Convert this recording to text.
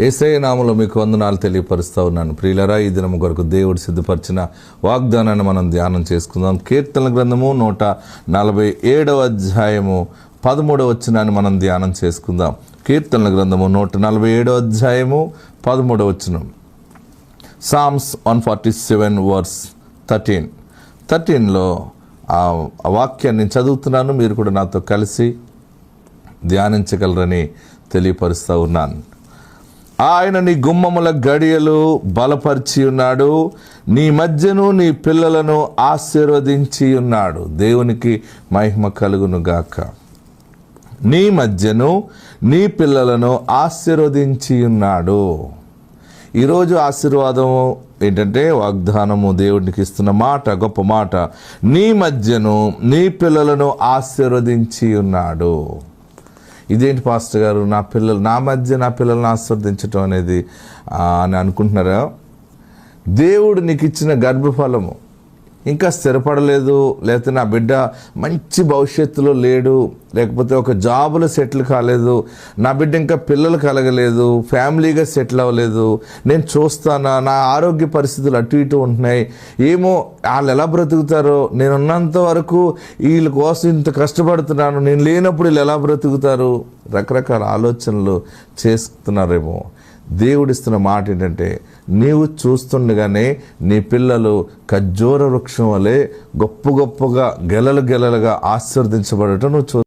ఏసై నామంలో మీకు వందనాలు తెలియపరుస్తూ ఉన్నాను. ప్రియులరా ఈ దినం కొరకు దేవుడు సిద్ధపరిచిన వాగ్దానాన్ని మనం ధ్యానం చేసుకుందాం. కీర్తన గ్రంథము నూట నలభై ఏడవ అధ్యాయము పదమూడవ వచనాన్ని మనం ధ్యానం చేసుకుందాం. కీర్తనల గ్రంథము నూట నలభై ఏడవ అధ్యాయము పదమూడవ వచనం. Psalms one forty seven verse thirteen థర్టీన్లో ఆ వాక్యాన్ని చదువుతున్నాను. మీరు కూడా నాతో కలిసి ధ్యానించగలరని తెలియపరుస్తూ ఉన్నాను. ఆయన నీ గుమ్మముల గడియలు బలపరిచి ఉన్నాడు. నీ మధ్యను నీ పిల్లలను ఆశీర్వదించి ఉన్నాడు. దేవునికి మహిమ కలుగును గాక. నీ మధ్యను నీ పిల్లలను ఆశీర్వదించి ఉన్నాడు. ఈరోజు ఆశీర్వాదము ఏంటంటే వాగ్దానము దేవుడికి ఇస్తున్న మాట గొప్ప మాట. నీ మధ్యను నీ పిల్లలను ఆశీర్వదించి ఉన్నాడు. ఇదేంటి పాస్టర్ గారు? నా పిల్లలు నా మధ్య నా పిల్లల్ని ఆస్వాదించటం అనేది అని అనుకుంటున్నారా? దేవుడు నీకు ఇచ్చిన గర్భఫలము. ఇంకా స్థిరపడలేదు లేకపోతే నా బిడ్డ మంచి భవిష్యత్తులో లేడు లేకపోతే ఒక జాబులో సెటిల్ కాలేదు నా బిడ్డ ఇంకా పిల్లలు కలగలేదు ఫ్యామిలీగా సెటిల్ అవ్వలేదు నేను చూస్తానా నా ఆరోగ్య పరిస్థితులు అటు ఇటు ఉంటున్నాయి ఏమో వాళ్ళు ఎలా బ్రతుకుతారో నేనున్నంత వరకు వీళ్ళ కోసం ఇంత కష్టపడుతున్నాను నేను లేనప్పుడు వీళ్ళు ఎలా బ్రతుకుతారు రకరకాల ఆలోచనలు చేస్తున్నారేమో. దేవుడిస్తున్న మాట ఏంటంటే నీవు చూస్తుండగానే నీ పిల్లలు ఖర్జూర వృక్షం వలె గొప్ప గొప్పగా గెలలు గెలలుగా ఆశీర్వదించబడటం నువ్వు చూ